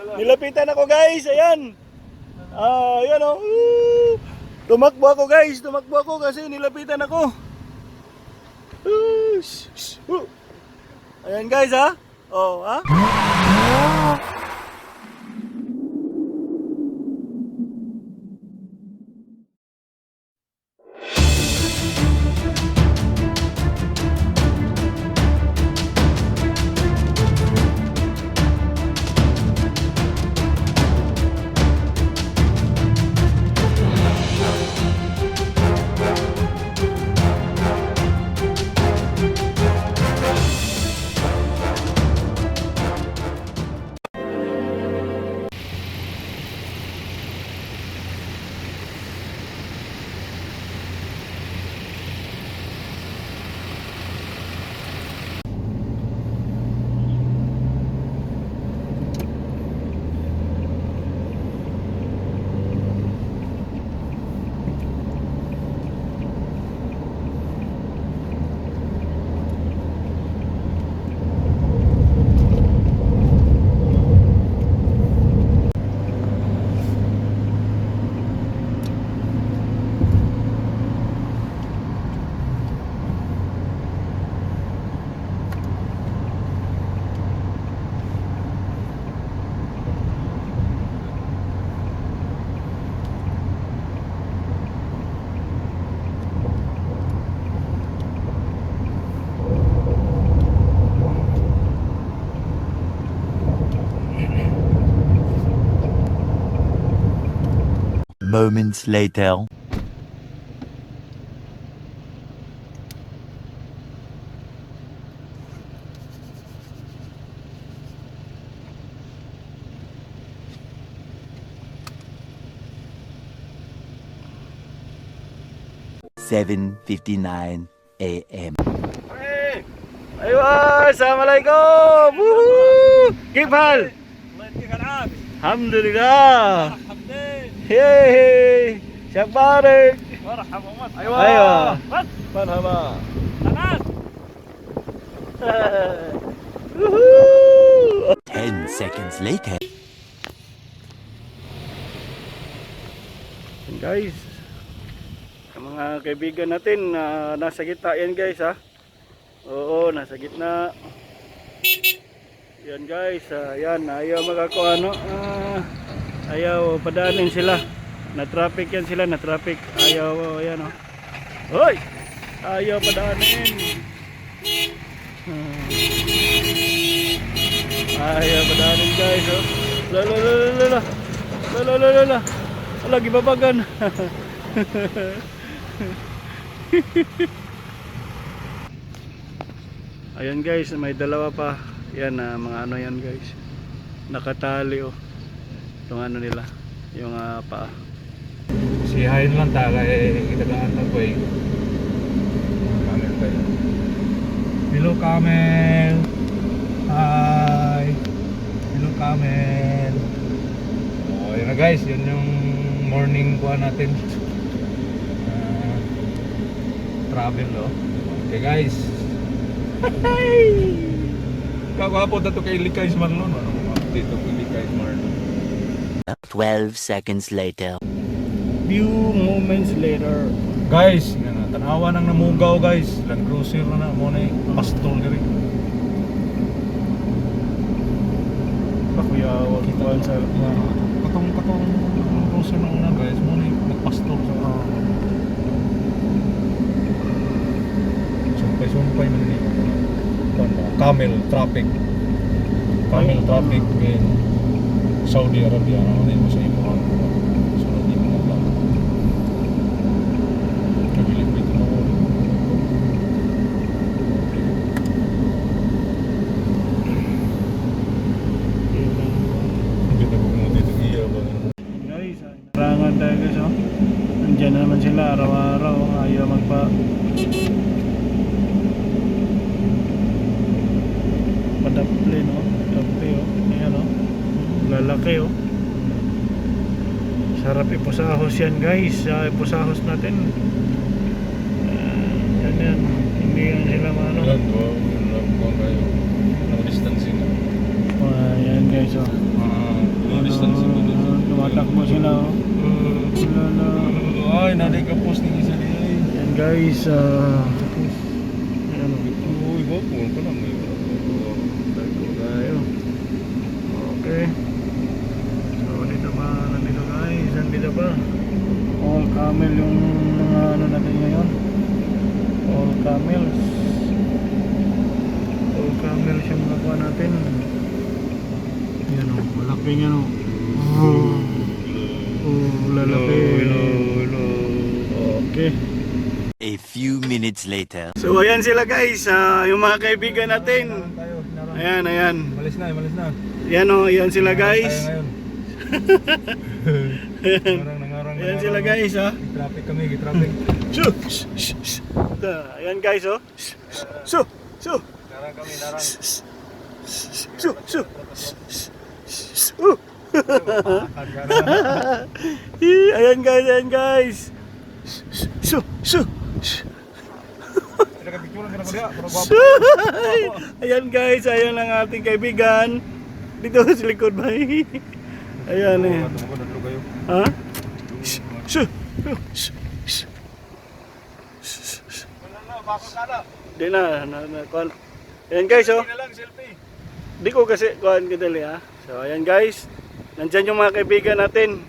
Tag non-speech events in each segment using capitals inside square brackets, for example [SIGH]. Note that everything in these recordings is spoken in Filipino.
Nilapitan ako guys, ayan. Ah, ayan oh. Tumakbo ako guys, tumakbo ako kasi nilapitan ako. Woo! Ayan guys ha. Oh, ha? Moments later. Seven fifty nine AM. Hey! Aywa, Assalamualaikum. Woohoo! Kif hal? Alhamdulillah. Hey! Syakbarik. Aywa. Marhaba. [LAUGHS] Woohoo! Ten seconds later. Guys, ang mga kaibigan natin na nasa gitna yan guys ha. Oo, nasa gitna. Yan guys, ah, yan ayaw makakuha ano, ah, ayaw padaanin sila. Na traffic yan sila, na traffic. Ayaw, oh, yan oh. Hoy! Ayaw padaanin. Hmm. Ayaw padaanin guys oh. Lala lala lala. Lala lala lala. Lagi babagan. [LAUGHS] Ayan guys, may dalawa pa. Yan ah, mga ano yan guys. Nakatali oh. Itong ano nila, yung ah, paa. Sihayin lang taga eh, kitagaan ng way. Camel yun. Hello Camel! Hi! Hello Camel! Oh, yun na guys, yun yung morning kuha natin. Ah, travel oh. Okay guys. Hi! [LAUGHS] Kagwapo na to kay Likay Marlon. Ano mo dito kay Likay Marlon? Twelve seconds later. Few moments later. Guys, tanawa nang namugaw guys. Land Cruiser na na, mo na yung pastol diri. Pakuya, wag ito sa Katong katong Land Cruiser na una guys, mo na yung nagpastol sa uh, Sumpay-sumpay man ni. Kuwan ba? Camel traffic. Camel traffic in Saudi Arabia. Ano na yung sa imo ang sunod ni mga vlog. Nabilipit mo. Hindi na mo dito iya ba? Guys, narangan tayo guys oh. Nandiyan na naman sila araw-araw. Ayaw magpa... Padaple no? Padaple oh. Ayan oh. Lalaki oh. Sarap ipusahos yan guys. Uh, ipusahos natin. Ah, yan yan. Hindi yan sila maano. Vlog ko, vlog ko kayo. No distancing. Ah, yan guys oh. Ah, tumatakbo sila oh. Lala. Ay, naday ka post ni isa niya. Yan guys, ah... Ayan oh. Uy, ba? Pumunta ko lang. may-. Okay. So dito pa, nandito nandito pa. All camel yung mga ano natin ngayon. All camels. All camels yung mga kuha natin. Yan o, malaki yan o. Oh, oh, lalaki. Hello, hello. Okay. A few minutes later. So ayan sila guys, ah, yung mga kaibigan natin. Ayan, ayan. Malis na, malis na. Yan o, ayan sila guys. Nangarang, nangarang, Ayan sila guys ha. Traffic kami, traffic. Da, Ayan guys oh. Shoo! Shoo! Narang kami, narang. Shoo! Shoo! Shoo! [LAUGHS] Ayan guys, ayan guys. Guwapo. Shoo! Ayan guys, ayan ang ating kaibigan. Dito sa likod ba? Ayan eh. Ha? Shoo! Di na, na, na, kuhan. Ayan guys, oh. Di ko kasi kuhan kadali, ha. So, ayan guys. Nandyan yung mga kaibigan natin.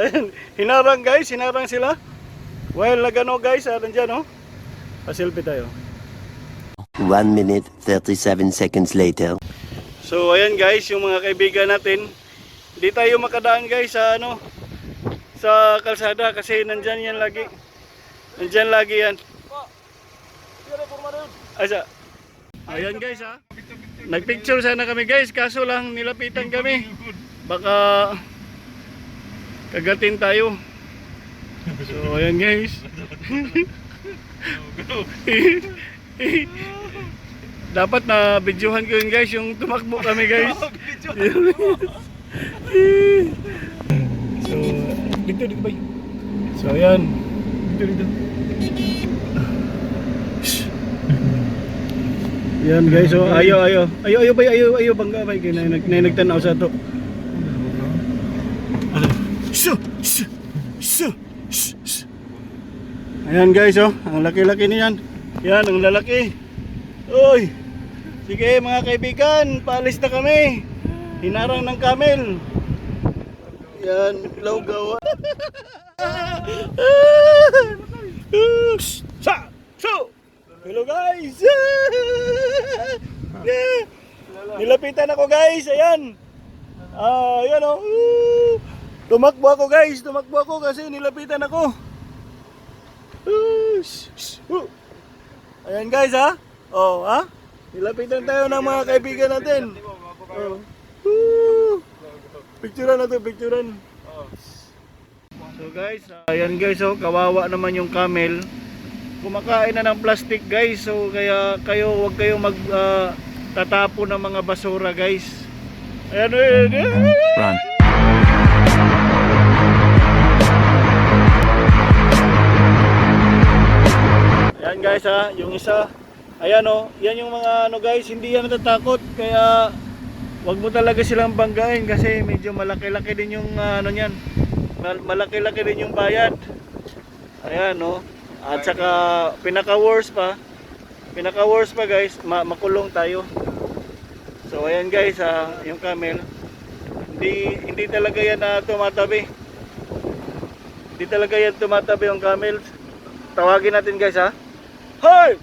Ayan, hinarang guys, hinarang sila. Well, nagano guys, ah, nandyan, oh. Pa-selfie tayo. One minute, 37 seconds later. So, ayan guys, yung mga kaibigan natin. Hindi tayo makadaan guys sa ano, sa kalsada kasi nandyan yan lagi. Nandyan lagi yan. Asa? Ayan guys ha. Nagpicture sana kami guys, kaso lang nilapitan kami. Baka kagatin tayo. So ayan guys. [LAUGHS] [LAUGHS] Dapat na videohan ko yun guys, yung tumakbo kami guys. [LAUGHS] [LAUGHS] so, dito dito bay. So ayan. Dito dito. Yan guys, so ayo ayo. Ayo ayo bay, ayo ayo bangga bay kay nag nagtanaw sa to. Shoo! Shh, shh. Ayan guys, oh, ang laki-laki niyan. Yan, ang lalaki. Uy! Sige mga kaibigan, paalis na kami. Hinarang ng camel. Yan, lawgaw. Sa! So! Hello guys! Yeah. Nilapitan ako guys, ayan. Ah, ayan oh. Tumakbo ako guys, tumakbo ako kasi nilapitan ako. Woo! Ayan guys ha. Oh, ha? Nilapitan tayo ng mga kaibigan natin. Oh. Woo! Picturean na to, picturean. So guys, ayan guys oh, kawawa naman yung camel. Kumakain na ng plastic guys. So kaya kayo wag kayong mag ah, tatapo ng mga basura guys. Ayan eh. Run. Guys ha, yung isa. Ayan oh, yan yung mga ano guys, hindi yan natatakot. Kaya wag mo talaga silang banggain kasi medyo malaki-laki din yung ah, ano niyan. Mal- Malaki-laki din yung bayad. Ayan oh. At saka pinaka-worst pa, pinaka-worst pa guys, ma- makulong tayo. So ayan guys ha, yung camel. Hindi hindi talaga yan na tumatabi. Hindi talaga yan tumatabi yung camel. Tawagin natin guys ha. Hoy!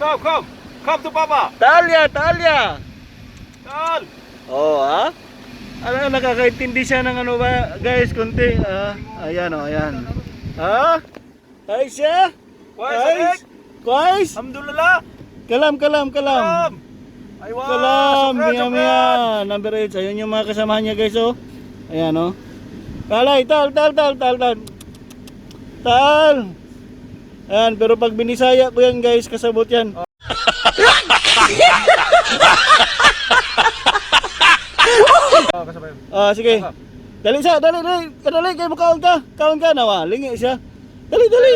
Come, come. Come to Papa. Talia, Talia! Tal. Oo, ha? Ano, nakakaintindi siya ng ano ba, guys, kunti. Ah, ayan o, ayan. Ha? Ay siya? Sadik? Guys? Alhamdulillah. Kalam, kalam, kalam. Come. Ay, wow. Kalam, miya, miya. Number 8, ayun yung mga kasamahan niya, guys, oh. Ayan, oh. Kalay, tal, tal, tal, tal, tal. Tal. Ayan, pero pag binisaya ko yan, guys, kasabot yan. Ah, [LAUGHS] kasabay. Ah, sige. Dali sa, dali, dali. Kadali, kayo makaon ka. Kaon ka, nawa. Lingi siya. Dali, dali.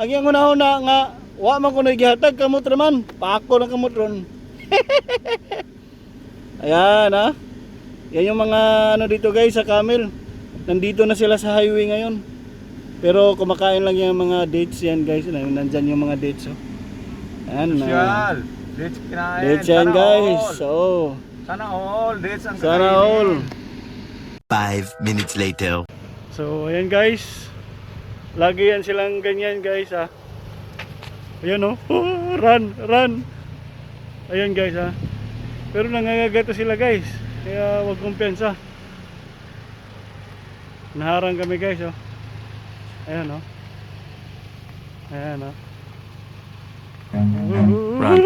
Ang iyang una-una nga, Wa man ko nagihatag kamot raman. Paako na kamot ron. [LAUGHS] Ayan ha. Yan yung mga ano dito guys sa camel. Nandito na sila sa highway ngayon. Pero kumakain lang yung mga dates yan guys. Nandyan yung mga dates oh. Ayan na. Special. Dates kinain. Dates yan Sana guys. all. So, Sana all. Dates ang sana kakainin. all. Five minutes later. So, ayan guys. Lagi yan silang ganyan guys ah. Ayan oh. run, run. Ayan guys ah. Pero nangangagato sila guys. Kaya wag kumpensa. Naharang kami guys oh. Ayan oh. Ayan oh. Run.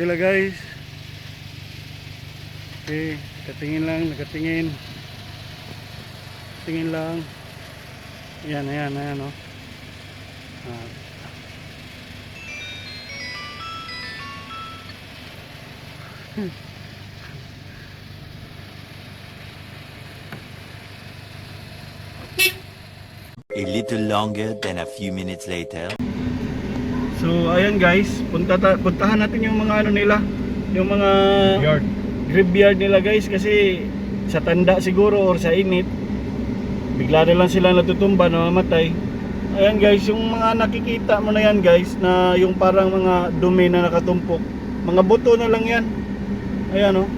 Sila guys. Okay, nakatingin lang, nakatingin. Tingin lang. Ayan, ayan, ayan oh. Ah. A little longer than a few minutes later. So, ayan guys, punta ta- puntahan natin yung mga ano nila, yung mga Yard. graveyard nila guys. Kasi sa tanda siguro or sa init bigla na lang sila natutumba namamatay. Ayan guys. Yung mga nakikita mo na yan guys na yung parang mga dumi na nakatumpok. Mga buto na lang yan. Ayan oh.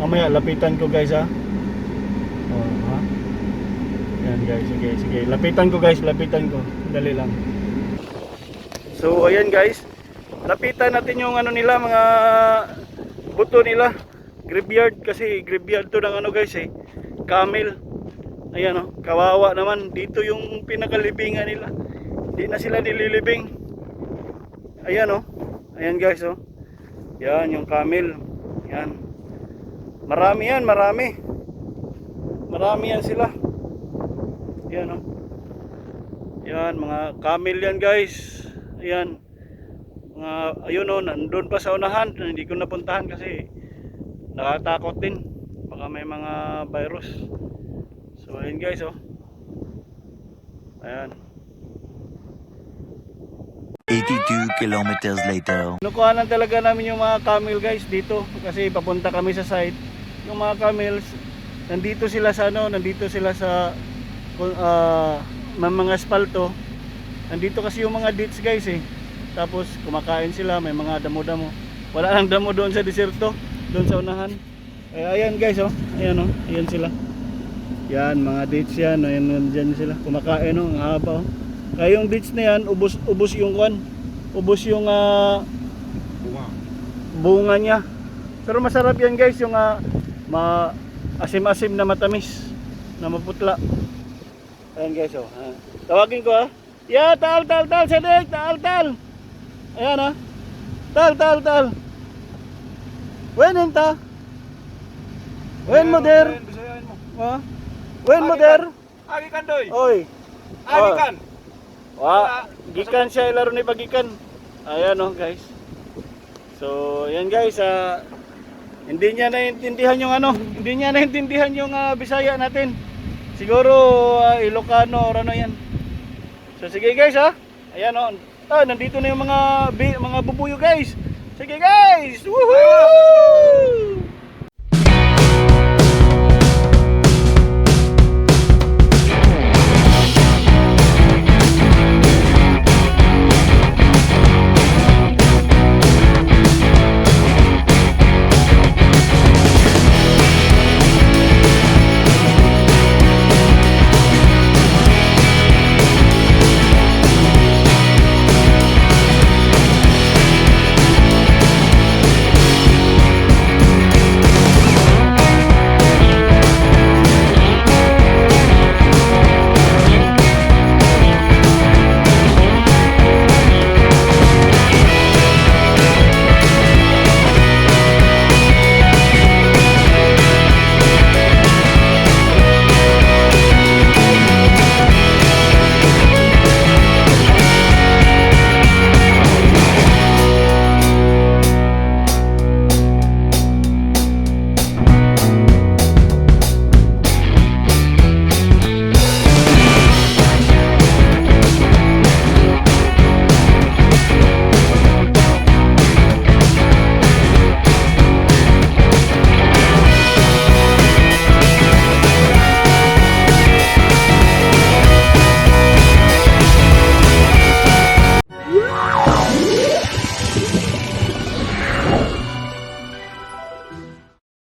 Mamaya lapitan ko guys ha ha ayan guys. Sige sige. Lapitan ko guys. Lapitan ko. Dali lang. So ayan guys. Lapitan natin yung ano nila mga buto nila. Graveyard kasi graveyard to ng ano guys eh. Camel. Ayan oh. Kawawa naman. Dito yung pinakalibingan nila. Di na sila nililibing. Ayan oh. Ayan guys oh. Yan yung camel. Yan marami yan marami. Marami yan sila yan oh. Yan mga camel yan guys. Ayan. Mga ayun oh nandun pa sa unahan. Hindi ko napuntahan kasi nakatakot din. Baka may mga virus. So ayun guys oh. Ayan. 82 kilometers later. Nukuhanan talaga namin yung mga camel guys dito. Kasi papunta kami sa site. Yung mga camels nandito sila sa ano, nandito sila sa uh, mga asfalto. Nandito kasi yung mga ditch guys eh. Tapos kumakain sila, may mga damo-damo. Wala lang damo doon sa deserto, doon sa unahan. Eh, ayan guys oh, ayan oh, ayan sila. Yan, mga dates yan, ayan nandyan sila. Kumakain oh, ang haba oh. Kaya yung dates na yan, ubos, ubos yung kwan. Ubos yung ah, Bunga. bunga niya. Pero masarap yan guys, yung ah, ma asim-asim na matamis na maputla. Ayan guys oh. ah. Tawagin ko ah. Ya, tal tal tal sedek, tal tal. Ayan ah. Tal tal tal. Enta. Wen moder. Bisayain mo. Ah. Wen moder. Agi kan doy. Oy. Agi Oh. kan. Wa, gikan siya ilaro ni pagikan. Ayan oh, guys. So, yan guys, ah hindi niya naintindihan yung ano, hindi niya naintindihan yung ah, Bisaya natin. Siguro ah, Ilocano or ano yan. So sige guys ha. Ayan oh. Ah, nandito na yung mga mga bubuyo guys. Sige guys. Woohoo!